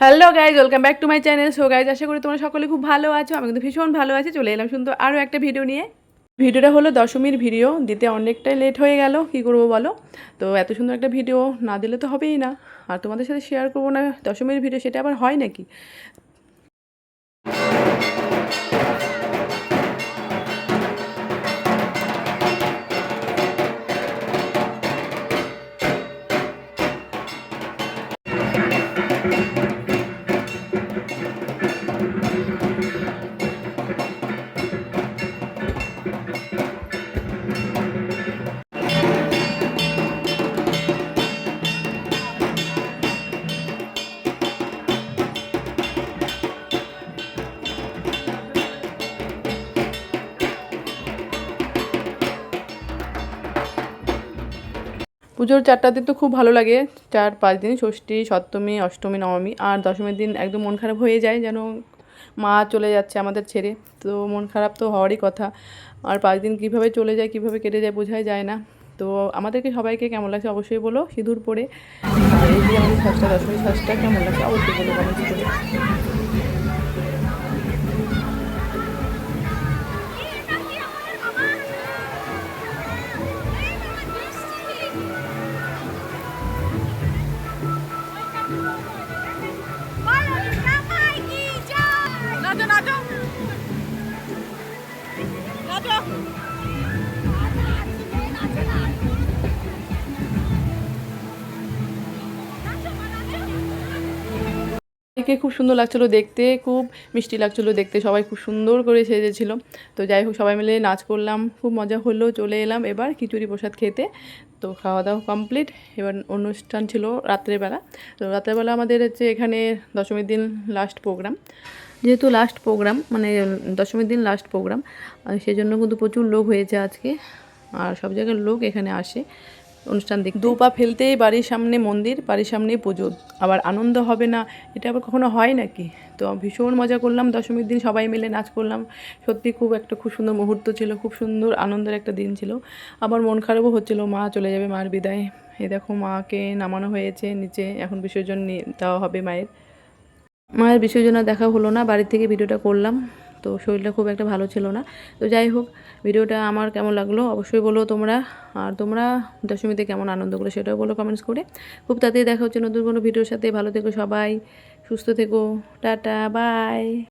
Hello guys welcome back to my channel so guys আশা করি তোমরা সকলে খুব ভালো আছো। আমি কিন্তু ভীষণ ভালো আছি। চলে এলাম সুন্দর আরও একটা ভিডিও নিয়ে। ভিডিওটা হলো দশমীর ভিডিও দিতে অনেকটাই লেট হয়ে গেল। কী করব বলো? তো এত সুন্দর একটা ভিডিও না দিলে তো হবেই না। আর তোমাদের সাথে শেয়ার করব না দশমীর ভিডিও সেটা আবার হয় নাকি? thank you. পুজোর চারটা দিন তো খুব ভালো লাগে। চার, পাঁচ দিন, ষষ্ঠী, সপ্তমী, অষ্টমী, নবমী, আর দশমীর দিন একদম মন খারাপ হয়ে যায় যেন মা চলে যাচ্ছে আমাদের ছেড়ে। তো মন খারাপ তো হওয়ারই কথা। আর পাঁচ দিন কীভাবে চলে যায়, কীভাবে কেটে যায় বোঝাই যায় না। তো আমাদেরকে সবাইকে কেমন লাগছে অবশ্যই বলো, সিঁদুর পরে। এই যে আমাদের সাজটা দশমীর সাজটা কেমন লাগছে অবশ্যই বলো কমেন্ট করে। খুব সুন্দর লাগছিল দেখতে, খুব মিষ্টি লাগছিল দেখতে। সবাই খুব সুন্দর করে সেজেছিল। তো যাই হোক, সবাই মিলে নাচ করলাম, খুব মজা হলো, চলে এলাম। এবার খিচুড়ি প্রসাদ খেতে। তো খাওয়া দাওয়া কমপ্লিট এবার অনুষ্ঠান ছিল রাত্রেবেলা। তো রাত্রেবেলা আমাদের হচ্ছে এখানে দশমীর দিন লাস্ট প্রোগ্রাম যেহেতু লাস্ট প্রোগ্রাম মানে দশমীর দিন লাস্ট প্রোগ্রাম সেই জন্য কিন্তু প্রচুর লোক হয়েছে আজকে। আর সব জায়গার লোক এখানে আসে। অনুষ্ঠান দেখতে। দু পা ফেলতেই বাড়ির সামনে মন্দির, বাড়ির সামনেই পুজো। আবার আনন্দ হবে না, এটা আবার কখনো হয় নাকি? তো ভীষণ মজা করলাম, দশমীর দিন সবাই মিলে নাচ করলাম। সত্যি খুব একটা খুব সুন্দর মুহূর্ত ছিল, খুব সুন্দর আনন্দের একটা দিন ছিল। আবার মন খারাপও হচ্ছিল, মা চলে যাবে মার বিদায়। এ দেখো মাকে নামানো হয়েছে নিচে, এখন বিসর্জন নিয়ে দেওয়া হবে মায়ের। মায়ের বিসর্জনা দেখা হলো না, বাড়ি থেকে ভিডিওটা করলাম। তো শরীরটা খুব একটা ভালো ছিল না। তো যাই হোক, ভিডিওটা আমার কেমন লাগল অবশ্যই বলো তোমরা। আর তোমরা দশমীতে কেমন আনন্দ করো সেটাও বলো কমেন্টস করে। খুব তাড়াতাড়ি দেখা হচ্ছে নতুন কোনো ভিডিওর সাথে। ভালো থেকো সবাই, সুস্থ থেকো। Tata bye